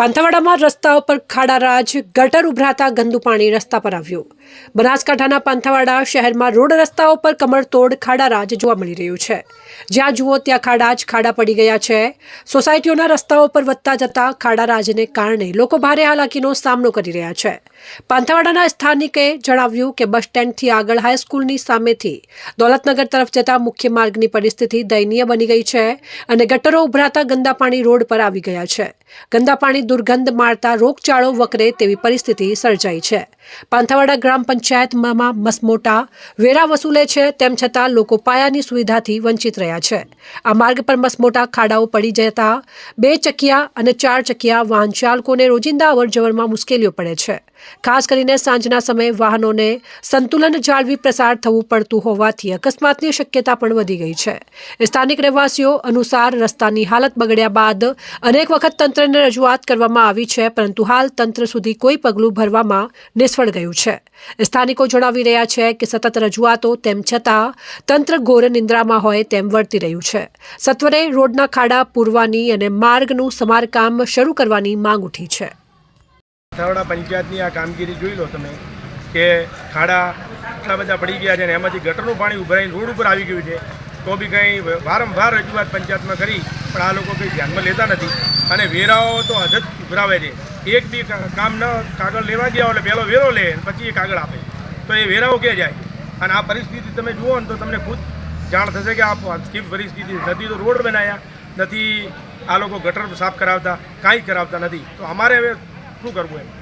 પાંથાવાડામાં રસ્તાઓ પર ખાડારાજ ગટર ઉભરાતા ગંદુ પાણી રસ્તા પર આવ્યું. બનાસકાંઠાના પાંથાવાડા શહેરમાં રોડ રસ્તાઓ પર કમરતોડ ખાડારાજ જોવા મળી રહ્યું છે. જ્યાં જુઓ ત્યાં ખાડા જ ખાડા પડી ગયા છે. સોસાયટીઓના રસ્તાઓ પર વધતા જતા ખાડારાજને કારણે લોકો ભારે હાલાકીનો સામનો કરી રહ્યા છે. પાંથાવાડાના સ્થાનિકે જણાવ્યું કે બસ સ્ટેન્ડથી આગળ હાઈસ્કૂલની સામેથી દોલતનગર તરફ જતા મુખ્ય માર્ગની પરિસ્થિતિ દયનીય બની ગઈ છે અને ગટરો ઉભરાતા ગંદા પાણી રોડ પર આવી ગયા છે. ગંદા પાણી દુર્ગંધ મારતા રોગચાળો વકરે તેવી પરિસ્થિતિ સર્જાઈ છે. પાંથાવાડા ગ્રામ પંચાયતમાં મસમોટા વેરા વસૂલે છે, તેમ છતાં લોકો પાયાની સુવિધાથી વંચિત રહ્યા છે. આ માર્ગ પર મસમોટા ખાડાઓ પડી જતા બે ચકિયા અને ચાર ચકિયા વાહન ચાલકોને રોજિંદા અવરજવરમાં મુશ્કેલીઓ પડે છે. ખાસ કરીને સાંજના સમયે વાહનોને સંતુલન જાળવી પ્રસાર થવું પડતું હોવાથી અકસ્માતની શક્યતા પણ વધી ગઈ છે. સ્થાનિક રહેવાસીઓ અનુસાર રસ્તાની હાલત બગડ્યા બાદ અનેક વખત તંત્રને રજૂઆત કરવામાં આવી છે, પરંતુ હાલ તંત્ર સુધી કોઈ પગલું ભરવામાં નિષ્ફળ ગયું છે. સ્થાનિકો જણાવી રહ્યા છે કે સતત રજૂઆતો તેમ છતાં તંત્ર ઘોર નિંદ્રામાં હોય તેમ વર્તી રહ્યું છે. સત્વરે રોડના ખાડા પૂરવાની અને માર્ગનું સમારકામ શરૂ કરવાની માંગ ઉઠી છે. થાવડા પંચાયતની આ કામગીરી જોઈ લો તમે, કે ખાડા એટલા બધા પડી ગયા છે અને એમાંથી ગટરનું પાણી ઉભરાઈને રોડ ઉપર આવી ગયું છે, તો બી કંઈ વારંવાર રજૂઆત પંચાયતમાં કરી, પણ આ લોકો કંઈ ધ્યાનમાં લેતા નથી. અને વેરાઓ તો હજત ઉભરાવે છે. એક બી કા- કામ ન, કાગળ લેવા ગયા એટલે પહેલો વેરો લે પછી એ કાગળ આપે. તો એ વેરાઓ ક્યાં જાય? અને આ પરિસ્થિતિ તમે જુઓ ને તો તમને ખુદ જાણ થશે કે આ કેવી પરિસ્થિતિ નથી તો રોડ બનાવ્યા નથી આ લોકો ગટર સાફ કરાવતા, કાંઈ કરાવતા નથી. તો અમારે હવે શું કરવું એમ?